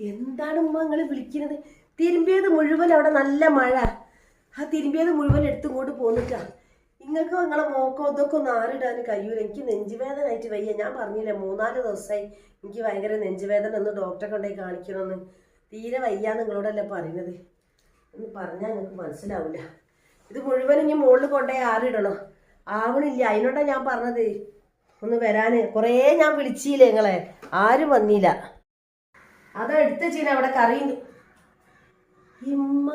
എന്താണ് ഉമ്മ നിങ്ങൾ വിളിക്കുന്നത്? തിരുമ്പിയത് മുഴുവൻ അവിടെ നല്ല മഴ. ആ തിരുമ്പിയത് മുഴുവൻ എടുത്തും കൊണ്ട് പോന്നിട്ടാ. നിങ്ങൾക്ക് നിങ്ങളെ മോക്കോ ഇതൊക്കെ ഒന്ന് ആരിടാൻ കഴിയൂല. എനിക്ക് നെഞ്ചുവേദനയായിട്ട് വയ്യ. ഞാൻ പറഞ്ഞില്ലേ മൂന്നാൽ ദിവസമായി എനിക്ക് ഭയങ്കര നെഞ്ചുവേദന. ഒന്ന് ഡോക്ടറെ കൊണ്ടുപോയി കാണിക്കണമെന്ന് തീരെ വയ്യാന്ന് നിങ്ങളോടല്ലേ പറയുന്നത് എന്ന് പറഞ്ഞാൽ നിങ്ങൾക്ക് മനസ്സിലാവില്ല ഇത് മുഴുവൻ ഇനി മുകളിൽ കൊണ്ടുപോയി ആറിടണോ. ആവണില്ല. അതിനോടാ ഞാൻ പറഞ്ഞത്. ഒന്ന് വരാന്. കുറേ ഞാൻ വിളിച്ചില്ലേ നിങ്ങളെ? ആരും വന്നില്ല. അതാ എടുത്ത ചീന അവിടെ കറിയുണ്ട് ഇമ്മ.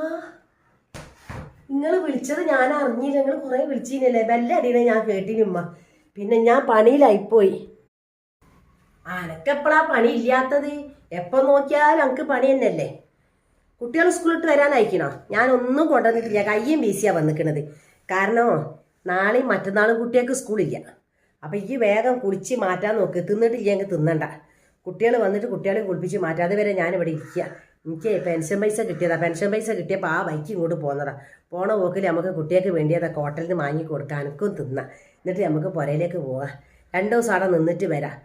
നിങ്ങൾ വിളിച്ചത് ഞാൻ അറിഞ്ഞില്ല. നിങ്ങൾ കുറേ വിളിച്ചില്ലേ ബെല്ലടിയണ ഞാൻ കേട്ടിനുമ്മ പിന്നെ ഞാൻ പണിയിലായിപ്പോയി. അനക്കെപ്പോഴാ പണി ഇല്ലാത്തത്? എപ്പോൾ നോക്കിയാലും എനിക്ക് പണി തന്നെയല്ലേ? കുട്ടികൾ സ്കൂളിട്ട് ഞാൻ ഒന്നും കൊണ്ടുവന്നിട്ടില്ല. കയ്യും വീശിയാണ് വന്നിക്കണത്. കാരണം നാളെ മറ്റന്നാളും കുട്ടികൾക്ക് സ്കൂളില്ല. അപ്പം ഈ വേഗം കുളിച്ച് മാറ്റാൻ നോക്ക്. തിന്നിട്ടില്ലെങ്കിൽ തിന്നണ്ട. കുട്ടികൾ വന്നിട്ട് കുട്ടികളെ കുളിപ്പിച്ച് മാറ്റാം അതുവരെ ഞാനിവിടെ ഇരിക്കുക എനിക്ക് പെൻഷൻ പൈസ കിട്ടിയതാ. പെൻഷൻ പൈസ കിട്ടിയപ്പോൾ ആ ബൈക്ക് ഇങ്ങോട്ട് പോകുന്നതാ പോണ പോക്കിൽ നമുക്ക് കുട്ടികൾക്ക് വേണ്ടിയതാ ഹോട്ടലിൽ നിന്ന് വാങ്ങി കൊടുക്കാം എനിക്കും തിന്നാം. എന്നിട്ട് നമുക്ക് പുരയിലേക്ക് പോവാം. രണ്ട് ദിവസം അവിടെ നിന്നിട്ട് വരാം.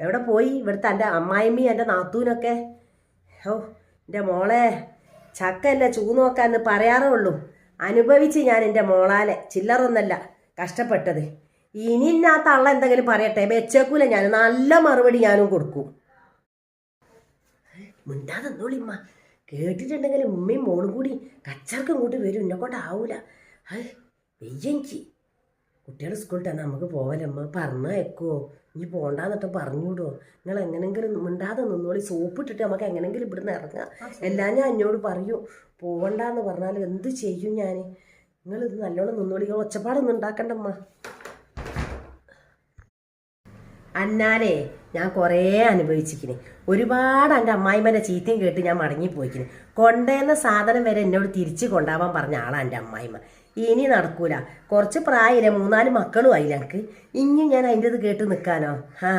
എവിടെ പോയി? ഇവിടുത്തെ എന്റെ അമ്മായിമ്മയും എന്റെ നാത്തൂനൊക്കെ. ഓ എന്റെ മോളെ ചക്കല്ല ചൂന്നോക്കാന്ന് പറയാറേ ഉള്ളൂ. അനുഭവിച്ച് ഞാൻ എന്റെ മോളാലെ ചില്ലറൊന്നല്ല കഷ്ടപ്പെട്ടത്. ഇനി ആ തള്ള എന്തെങ്കിലും പറയട്ടെ? വെച്ചേക്കൂല ഞാൻ നല്ല മറുപടി ഞാനും കൊടുക്കും. മിണ്ടാതെ കേട്ടിട്ടുണ്ടെങ്കിൽ ഉമ്മയും മോളും കൂടി കച്ചർക്കും കൂട്ടി വരും. എന്നെ കൊണ്ടാവൂല വെയ്യെനിക്ക് കുട്ടികൾ സ്കൂളിൽ തന്നെ നമുക്ക് പോവലമ്മ പറഞ്ഞേക്കോ ഇനി പോണ്ടാന്നിട്ട് പറഞ്ഞുവിടുവോ നിങ്ങൾ എങ്ങനെങ്കിലും മിണ്ടാതെ നിന്നോളി. സോപ്പ് ഇട്ടിട്ട് നമുക്ക് എങ്ങനെങ്കിലും ഇവിടുന്ന് ഇറങ്ങാം. എല്ലാം ഞാൻ എന്നോട് പറയൂ. പോവണ്ടെന്ന് പറഞ്ഞാൽ എന്ത് ചെയ്യും ഞാൻ നിങ്ങൾ ഇത് നല്ലോണം നിന്നോളി. ഒച്ചപ്പാടൊന്നും ഉണ്ടാക്കണ്ടമ്മ അന്നാലേ ഞാൻ കുറേ അനുഭവിച്ചിരിക്കണേ ഒരുപാട് എന്റെ അമ്മായിമ്മേന്റെ ചീത്തയും കേട്ട് ഞാൻ മടങ്ങിപ്പോയിക്കിന്. കൊണ്ടുവന്ന സാധനം വരെ എന്നോട് തിരിച്ച് കൊണ്ടാവാൻ പറഞ്ഞ ആളാണ് എന്റെ അമ്മായിമ്മ. ഇനി നടക്കൂല. കുറച്ച് പ്രായമില്ല മൂന്നാൽ മക്കളും ആയില്ല എനിക്ക് ഇനി ഞാൻ അതിന്റെ ഇത് കേട്ട് നിൽക്കാനോ ആ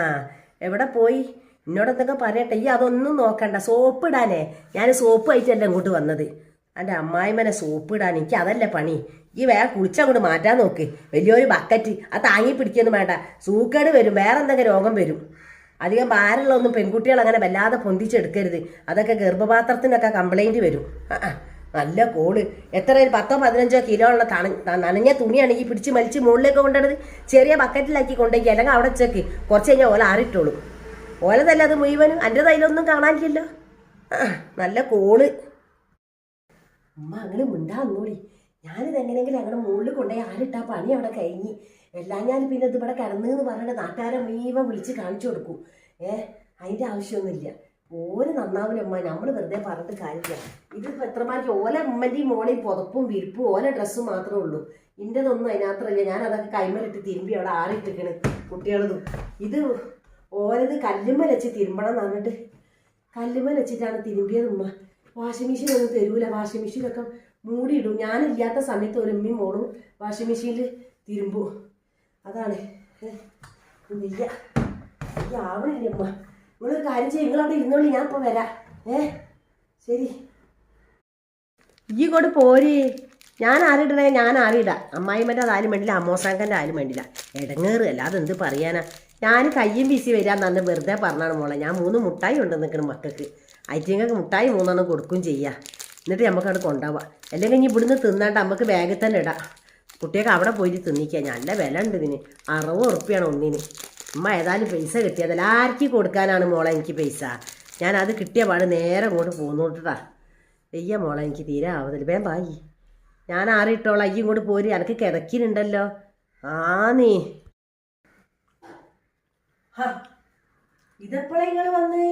എവിടെ പോയി? എന്നോട് എന്തൊക്കെ പറയട്ടെ? ഈ അതൊന്നും നോക്കണ്ട. സോപ്പ് ഇടാനേ. ഞാൻ സോപ്പ് ആയിട്ടല്ല ഇങ്ങോട്ട് വന്നത്. എന്റെ അമ്മായിമ്മനെ സോപ്പ് ഇടാൻ എനിക്ക് അതല്ലേ പണി. ഈ വേറെ കുളിച്ചങ്ങോട്ട് മാറ്റാൻ നോക്ക്. വലിയൊരു ബക്കറ്റ് ആ താങ്ങി പിടിക്കൊന്നും വേണ്ട. സൂക്കേട് വരും. വേറെ എന്തെങ്കിലും രോഗം വരും. അധികം ഭാരമുള്ള ഒന്നും പെൺകുട്ടികൾ അങ്ങനെ വല്ലാതെ പൊന്തിച്ചെടുക്കരുത്. അതൊക്കെ ഗർഭപാത്രത്തിനൊക്കെ കംപ്ലൈന്റ് വരും. നല്ല കോൾ. എത്ര ഒരു പത്തോ പതിനഞ്ചോ കിലോ ഉള്ള തണ നനഞ്ഞ തുണിയാണെങ്കിൽ പിടിച്ച് വലിച്ച് മുകളിലേക്ക് കൊണ്ടുവന്നത് ചെറിയ ബക്കറ്റിലാക്കി കൊണ്ടുപോയി അല്ലെങ്കിൽ അവിടെ വെച്ചേക്ക്. കുറച്ച് കഴിഞ്ഞാൽ ഓല ആറിട്ടോളൂ. ഓലതല്ല അത് മുഴുവനും? എന്റെ തൈലൊന്നും കാണാനില്ലല്ലോ. നല്ല കോൾ. അമ്മ അങ്ങനെ മിണ്ടാന്നോടി ഞാനിത് എങ്ങനെയെങ്കിലും അങ്ങനെ മുകളിൽ കൊണ്ടുപോയി ആരിട്ടാ പണി അവിടെ കഴിഞ്ഞ്. എല്ലാം ഞാൻ പിന്നെ ഇത് ഇവിടെ കിടന്നു എന്ന് പറഞ്ഞിട്ട് നാട്ടുകാരെ മുഴുവൻ വിളിച്ച് കാണിച്ചു കൊടുക്കും. ഏ അതിന്റെ ആവശ്യമൊന്നുമില്ല. ഓര് നന്നാവില്ലമ്മ നമ്മൾ വെറുതെ പറഞ്ഞിട്ട് കാര്യമില്ല. ഇതിപ്പോൾ എത്രമാർക്ക് ഓല അമ്മന്റെയും മോളെയും പുതപ്പും വിരിപ്പും ഓല ഡ്രസ്സും മാത്രമേ ഉള്ളൂ. ഇന്റെതൊന്നും അതിനകത്തല്ല ഞാൻ അതൊക്കെ കൈമലിട്ട് തിരുമ്പി അവിടെ ആറിട്ടിക്കണ് കുട്ടികളതും. ഇത് ഓരത് കല്ലുമ്മൽ വെച്ച് തിരുമ്പണം എന്ന് പറഞ്ഞിട്ട് കല്ലുമ്മൽ വെച്ചിട്ടാണ് തിരുമ്പിയത് ഉമ്മ. വാഷിംഗ് മെഷീൻ ഒന്നും തരൂല. വാഷിംഗ് മെഷീനൊക്കെ മൂടിയിടും. ഞാനില്ലാത്ത സമയത്ത് ഒരു ഉമ്മയും മോളും വാഷിംഗ് മെഷീനിൽ തിരുമ്പും. അതാണ്. ഇല്ല വയ്യ. ആവണില്ല ഉമ്മ. നിങ്ങളൊരു കാര്യം ചെയ്യും. നിങ്ങളവിടെ ഇരുന്നോളി. ഞാൻ ഇപ്പോൾ വരാം. ഏ ശരി. ഈ കൊണ്ട് പോരേ. ഞാൻ ആരിടണേ ഞാൻ ആരിടാം അമ്മായിമ്മന്റെ ആരും വേണ്ടില്ല അമ്മോസാങ്കന്റെ ആരും വേണ്ടില്ല. ഇടങ്ങേറ് അല്ലാതെ എന്ത് പറയാനാ? ഞാൻ കയ്യും വീശി വരാൻ വെറുതെ പറഞ്ഞാണ് മോളെ. ഞാൻ മൂന്ന് മുട്ടായി ഉണ്ട് നിൽക്കണം മക്കൾക്ക്. ഐറ്റിങ്ങൾക്ക് മുട്ടായി മൂന്നെണ്ണം കൊടുക്കും ചെയ്യാം. എന്നിട്ട് നമുക്ക് അവിടെ കൊണ്ടുപോവാം. അല്ലെങ്കിൽ ഇനി ഇവിടുന്ന് തിന്നാണ്ട് നമുക്ക് ബാഗിൽ തന്നെ ഇടാം. കുട്ടിയൊക്കെ അവിടെ പോയിട്ട് തിന്നിക്കുക നല്ല വില ഉണ്ട് ഇതിന്. അറുപത് ഉറുപ്പിയാണ് ഒന്നിന്. അമ്മ ഏതായാലും പൈസ കിട്ടിയതല്ല ആർക്ക് കൊടുക്കാനാണ് മോളെ എനിക്ക് പൈസ? ഞാൻ അത് കിട്ടിയ പാട് നേരെ അങ്ങോട്ട് പോന്നോട്ടാ വെയ്യ മോളെ എനിക്ക് തീരെ ആവുന്നില്ല. വേം ബായി ഞാൻ ആറിയിട്ടോളാം അയ്യും ഇങ്ങോട്ട് പോര്. എനിക്ക് കിതക്കിനുണ്ടല്ലോ ആ നീ. ഇതെപ്പോഴാ നിങ്ങൾ വന്ന്?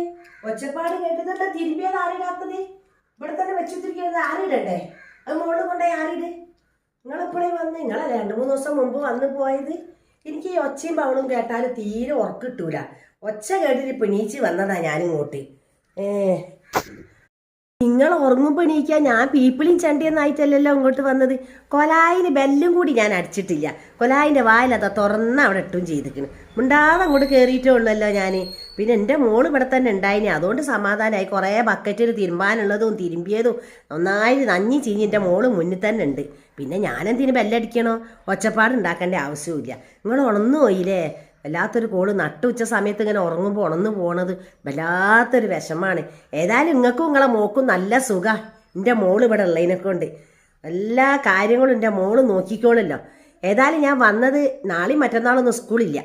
ഒച്ചപ്പാട് കേട്ടതല്ല തിരുമ്പിയത് ആരിടാത്തത് ഇവിടെ തന്നെ വെച്ചിട്ടിരിക്കുന്നത് ആരിടണ്ടേ? അത് മുകളിൽ കൊണ്ടുപോയി ആരിട്? നിങ്ങളെപ്പോഴേ വന്ന്? നിങ്ങളെ രണ്ട് മൂന്ന് ദിവസം മുമ്പ് വന്ന് പോയത്? എനിക്ക് ഈ ഒച്ചയും പവളും കേട്ടാൽ തീരെ ഉറക്കിട്ടൂല. ഒച്ച കേട്ടിട്ട് പിണീച്ച് വന്നതാ ഞാനിങ്ങോട്ട്. ഏ. നിങ്ങൾ ഉറങ്ങുമ്പോൾ എണീക്കാൻ ഞാൻ പീപ്പിളിയും ചണ്ടിയൊന്നായിട്ടല്ലല്ലോ ഇങ്ങോട്ട് വന്നത്. കൊലായിന് ബെല്ലും കൂടി ഞാൻ അടിച്ചിട്ടില്ല. കൊലായിന്റെ വായിലതാ തുറന്ന് അവിടെ ഇട്ടും ചെയ്തിരിക്കണ്. മിണ്ടാതെ അങ്ങോട്ട് കയറിയിട്ടേ ഉള്ളല്ലോ ഞാൻ പിന്നെ എന്റെ മോൾ ഇവിടെ തന്നെ ഉണ്ടായിനി. അതുകൊണ്ട് സമാധാനമായി കുറേ ബക്കറ്റിൽ തിരുമ്പാനുള്ളതും തിരുമ്പിയതും നന്നായി നഞ്ഞി ചീഞ്ഞ് എന്റെ മോൾ മുന്നിൽ തന്നെ ഉണ്ട്. പിന്നെ ഞാനെന്തിന് ബെല്ലടിക്കണോ? ഒച്ചപ്പാട് ഉണ്ടാക്കേണ്ട ആവശ്യമില്ല നിങ്ങൾ ഉണന്നു പോയില്ലേ? വല്ലാത്തൊരു കോൾ. നട്ടുച്ച സമയത്ത് ഇങ്ങനെ ഉറങ്ങുമ്പോൾ ഉണന്ന് പോണത് വല്ലാത്തൊരു വിഷമാണ്. ഏതായാലും നിങ്ങൾക്കും നിങ്ങളെ മോക്കും നല്ല സുഖ. എന്റെ മോൾ ഇവിടെ ഉള്ളതിനെ കൊണ്ട്. എല്ലാ കാര്യങ്ങളും എന്റെ മോൾ നോക്കിക്കോളല്ലോ. ഏതായാലും ഞാൻ വന്നത് നാളെയും മറ്റന്നാളൊന്നും സ്കൂളില്ല.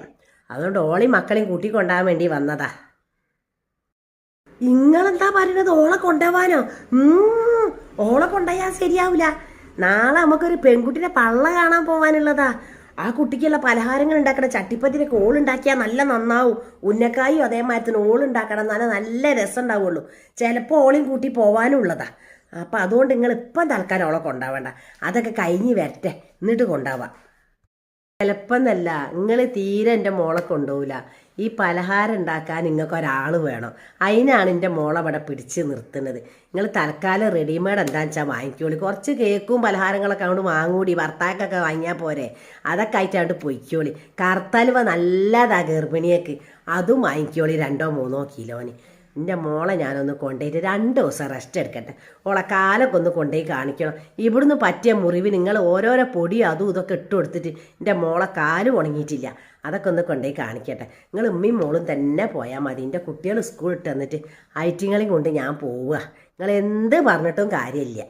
അതുകൊണ്ട് ഓളെയും മക്കളെയും കൂട്ടിക്കൊണ്ടാകാൻ വേണ്ടി വന്നതാ. ഇങ്ങളെന്താ പറയുന്നത്? ഓളെ കൊണ്ടുപോവാനോ ഓളെ കൊണ്ടുപോയാൽ ശരിയാവില്ല നാളെ നമുക്കൊരു പെൺകുട്ടിനെ പള്ള കാണാൻ പോവാനുള്ളതാ ആ കുട്ടിക്കുള്ള പലഹാരങ്ങൾ ഉണ്ടാക്കണ. ചട്ടിപ്പത്തിനൊക്കെ ഓളുണ്ടാക്കിയാൽ നല്ല നന്നാവും. ഉന്നക്കായും അതേമാതിരി ഓളുണ്ടാക്കണം എന്നാലേ നല്ല രസം ഉണ്ടാവുള്ളൂ. ചിലപ്പോൾ ഓളിയും കൂട്ടി പോവാനുള്ളതാ അപ്പം അതുകൊണ്ട് നിങ്ങൾ ഇപ്പം തൽക്കാലം ഓളെ കൊണ്ടാവണ്ട. അതൊക്കെ കഴിഞ്ഞ് വരട്ടെ. എന്നിട്ട് കൊണ്ടാവാം. ചിലപ്പോന്നല്ല നിങ്ങൾ തീരെ എന്റെ മോളെ കൊണ്ടുപോകില്ല ഈ പലഹാരം ഉണ്ടാക്കാൻ നിങ്ങൾക്ക് ഒരാൾ വേണം. അതിനാണ് എന്റെ മോളവിടെ പിടിച്ച് നിർത്തുന്നത്. നിങ്ങൾ തൽക്കാലം റെഡിമെയ്ഡ് എന്താണെന്ന് വെച്ചാൽ വാങ്ങിക്കോളി. കുറച്ച് കേക്കും പലഹാരങ്ങളൊക്കെ അങ്ങോട്ട് വാങ്ങൂടി ഭർത്താക്കൊക്കെ വാങ്ങിയാൽ പോരെ. അതൊക്കെ ആയിട്ട് അങ്ങോട്ട് പൊയ്ക്കോളി. കറുത്തലുവ നല്ലതാ ഗർഭിണിയൊക്കെ. അതും വാങ്ങിക്കോളി രണ്ടോ മൂന്നോ കിലോന്. എന്റെ മോളെ ഞാനൊന്ന് കൊണ്ടുപോയിട്ട് രണ്ട് ദിവസം റെസ്റ്റ് എടുക്കട്ടെ. ഓളെ കാലൊക്കെ ഒന്ന് കൊണ്ടുപോയി കാണിക്കണം. ഇവിടുന്ന് പറ്റിയ മുറിവ് നിങ്ങൾ ഓരോരോ പൊടി അതും ഇതൊക്കെ ഇട്ട് കൊടുത്തിട്ട് എന്റെ മോളെ കാലും ഉണങ്ങിയിട്ടില്ല. അതൊക്കെ ഒന്ന് കൊണ്ടുപോയി കാണിക്കട്ടെ. നിങ്ങൾ ഉമ്മയും മോളും തന്നെ പോയാൽ മതി. എന്റെ കുട്ടികൾ സ്കൂളിൽ ഇട്ട് തന്നിട്ട് ഐറ്റിങ്ങളെയും കൊണ്ട് ഞാൻ പോവുക. നിങ്ങൾ എന്ത് പറഞ്ഞിട്ടും കാര്യമില്ല.